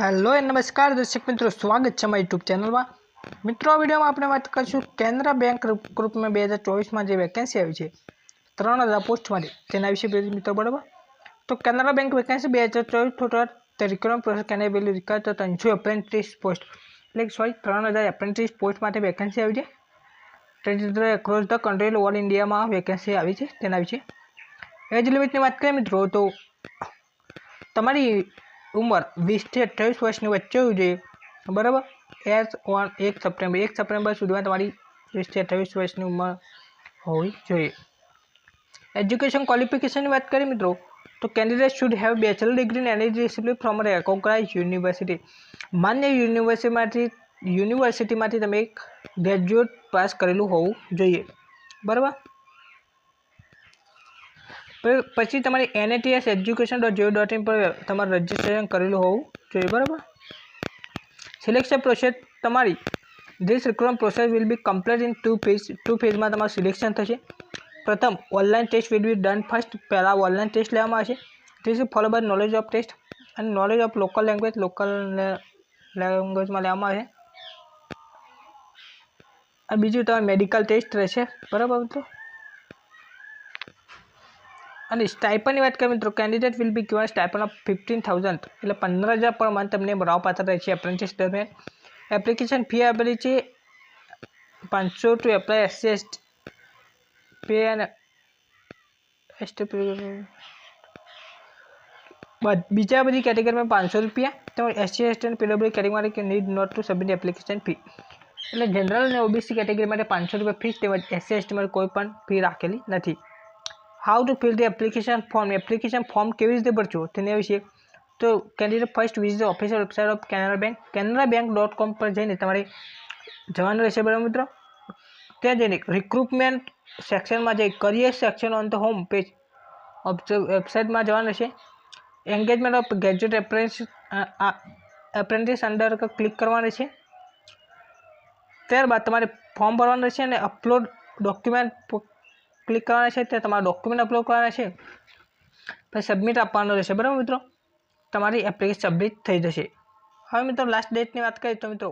Hello નમસ્કાર દર્શક મિત્રો, સ્વાગત છે મારી યુટ્યુબ ચેનલમાં. મિત્રો, આ વિડીયોમાં આપણે વાત કરીશું કેનરા બેંક ગ્રુપમાં બે હજાર ચોવીસમાં જે વેકેન્સી આવી છે, ત્રણ હજાર પોસ્ટ માટે તેના વિશે મિત્રો, બરાબર? તો કેનરા બેંક વેકેન્સી બે હજાર ચોવીસ ટોટલ તે રિક્રુટમેન્ટ પ્રોસેસ કેને વેલ્યુ રિક્વાયર તો ત્રણસો એપ્રેન્ટિસ પોસ્ટ એટલે સોરી ત્રણ હજાર એપ્રેન્ટિસ પોસ્ટ માટે વેકેન્સી આવી છે. તે એક્રોસ ધ કન્ટ્રી ઓલ ઇન્ડિયામાં વેકેન્સી આવી છે, તેના વિશે. એજ લિમિટની વાત કરીએ મિત્રો, તો તમારી ઉંમર વીસથી અઠ્યાવીસ વર્ષની વચ્ચે હોવી જોઈએ. બરાબર? એસ ઓન એક સપ્ટેમ્બર. એક સપ્ટેમ્બર સુધીમાં તમારી વીસથી અઠ્યાવીસ વર્ષની ઉંમર હોવી જોઈએ. એજ્યુકેશન ક્વોલિફિકેશનની વાત કરીએ મિત્રો, તો candidate should have bachelor degree in any discipline from recognise university માન્ય યુનિવર્સિટીમાંથી યુનિવર્સિટીમાંથી તમે એક ગ્રેજ્યુએટ પાસ કરેલું હોવું જોઈએ. બરાબર? પછી તમારી NATS education dot gov dot in પર તમારે રજિસ્ટ્રેશન કરેલું હોવું જોઈએ, બરાબર? સિલેક્શન પ્રોસેસ તમારી this recruitment process will be complete in two phase two ફેઝમાં તમારું સિલેક્શન થશે. પ્રથમ online test will be done first પહેલાં ઓનલાઈન ટેસ્ટ લેવામાં આવશે. This follow by knowledge of test અને knowledge of local language local લેંગ્વેજમાં લેવામાં આવશે. અને બીજું, તમારે મેડિકલ ટેસ્ટ રહેશે, બરાબર મિત્રો? અને સ્ટાઇપનની વાત કરીએ મિત્રો, candidate will be given stipend of fifteen thousand, એટલે પંદર હજાર પર મંથ તમને ભરાવપાત્ર રહે છે એપ્રેન્ટિસ દરમિયાન. એપ્લિકેશન ફી આપેલી છે પાંચસો ટુ એપ્લાય એસસી એસ પે અને બીજા બધી કેટેગરીમાં પાંચસો રૂપિયા, તેમજ એસસી એસટી અને PW category need not to submit application fee એટલે જનરલ અને ઓબીસી કેટેગરી માટે પાંચસો રૂપિયા ફીસ તેમજ એસસી એસટી માટે કોઈ પણ ફી રાખેલી નથી. How to fill the application form application form કેવી રીતે ભરજો તેના વિશે. તો candidate first visit the official website of Canara bank Canara bank dot com પર જઈને તમારે જવાનું રહેશે બરાબર મિત્રો. ત્યાં જઈને રિક્રુટમેન્ટ સેક્શનમાં જઈ career section on the home page વેબસાઇટમાં જવાનું રહેશે. Engagement of graduate apprentice apprentice under click કરવાનું છે ત્યારબાદ તમારે ફોર્મ ભરવાનું રહેશે અને અપલોડ ડોક્યુમેન્ટ ક્લિક કરવાના છે ત્યાં તમારા ડોક્યુમેન્ટ અપલોડ કરવાના છે. પછી સબમિટ આપવાનું રહેશે, બરાબર મિત્રો? તમારી એપ્લિકેશન સબમિટ થઈ જશે. હવે મિત્રો લાસ્ટ ડેટની વાત કરીએ તો મિત્રો